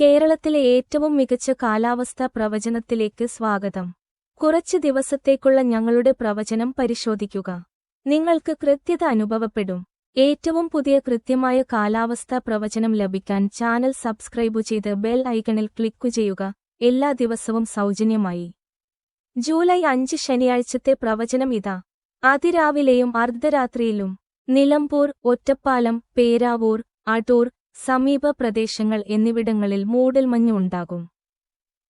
കേരളത്തിലെ ഏറ്റവും മികച്ച കാലാവസ്ഥാ പ്രവചനത്തിലേക്ക് സ്വാഗതം. കുറച്ച് ദിവസത്തേക്കുള്ള ഞങ്ങളുടെ പ്രവചനം പരിശോധിക്കുക. നിങ്ങൾക്ക് കൃത്യത അനുഭവപ്പെടും. ഏറ്റവും പുതിയ കൃത്യമായ കാലാവസ്ഥാ പ്രവചനം ലഭിക്കാൻ ചാനൽ സബ്സ്ക്രൈബ് ചെയ്ത് ബെൽ ഐക്കണിൽ ക്ലിക്കു ചെയ്യുക. എല്ലാ ദിവസവും സൗജന്യമായി. ജൂലൈ അഞ്ച് ശനിയാഴ്ചത്തെ പ്രവചനം ഇതാ. അതിരാവിലെയും അർദ്ധരാത്രിയിലും നിലമ്പൂർ ഒറ്റപ്പാലം പേരാവൂർ അടൂർ സമീപ പ്രദേശങ്ങൾ എന്നിവിടങ്ങളിൽ മൂടൽമഞ്ഞ് ഉണ്ടാകും.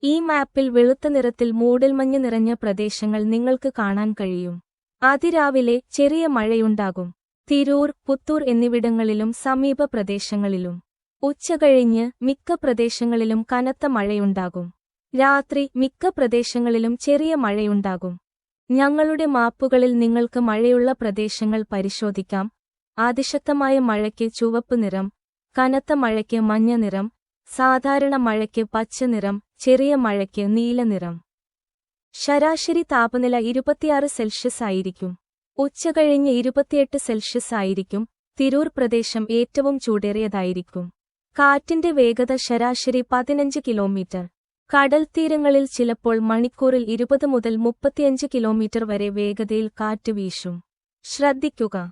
ഈ മാപ്പിൽ വെളുത്ത നിറത്തിൽ മൂടൽമഞ്ഞ് നിറഞ്ഞ പ്രദേശങ്ങൾ നിങ്ങൾക്ക് കാണാൻ കഴിയും. അതിരാവിലെ ചെറിയ മഴയുണ്ടാകും. തിരൂർ പുത്തൂർ എന്നിവിടങ്ങളിലും സമീപ പ്രദേശങ്ങളിലും. ഉച്ചകഴിഞ്ഞ് മിക്ക പ്രദേശങ്ങളിലും കനത്ത മഴയുണ്ടാകും. രാത്രി മിക്ക പ്രദേശങ്ങളിലും ചെറിയ മഴയുണ്ടാകും. ഞങ്ങളുടെ മാപ്പുകളിൽ നിങ്ങൾക്ക് മഴയുള്ള പ്രദേശങ്ങൾ പരിശോധിക്കാം. അതിശക്തമായ മഴയ്ക്ക് ചുവപ്പ് നിറം കനത്ത മഴയ്ക്ക് മഞ്ഞ നിറം സാധാരണ മഴയ്ക്ക് പച്ച നിറം ചെറിയ മഴയ്ക്ക് നീല നിറം. ശരാശരി താപനില ഇരുപത്തിയാറ് സെൽഷ്യസ് ആയിരിക്കും. ഉച്ചകഴിഞ്ഞ് ഇരുപത്തിയെട്ട് സെൽഷ്യസ് ആയിരിക്കും. തിരൂർ പ്രദേശം ഏറ്റവും ചൂടേറിയതായിരിക്കും. കാറ്റിന്റെ വേഗത ശരാശരി പതിനഞ്ച് കിലോമീറ്റർ. കടൽ തീരങ്ങളിൽ ചിലപ്പോൾ മണിക്കൂറിൽ ഇരുപത് മുതൽ മുപ്പത്തിയഞ്ച് കിലോമീറ്റർ വരെ വേഗതയിൽ കാറ്റ് വീശും. ശ്രദ്ധിക്കുക.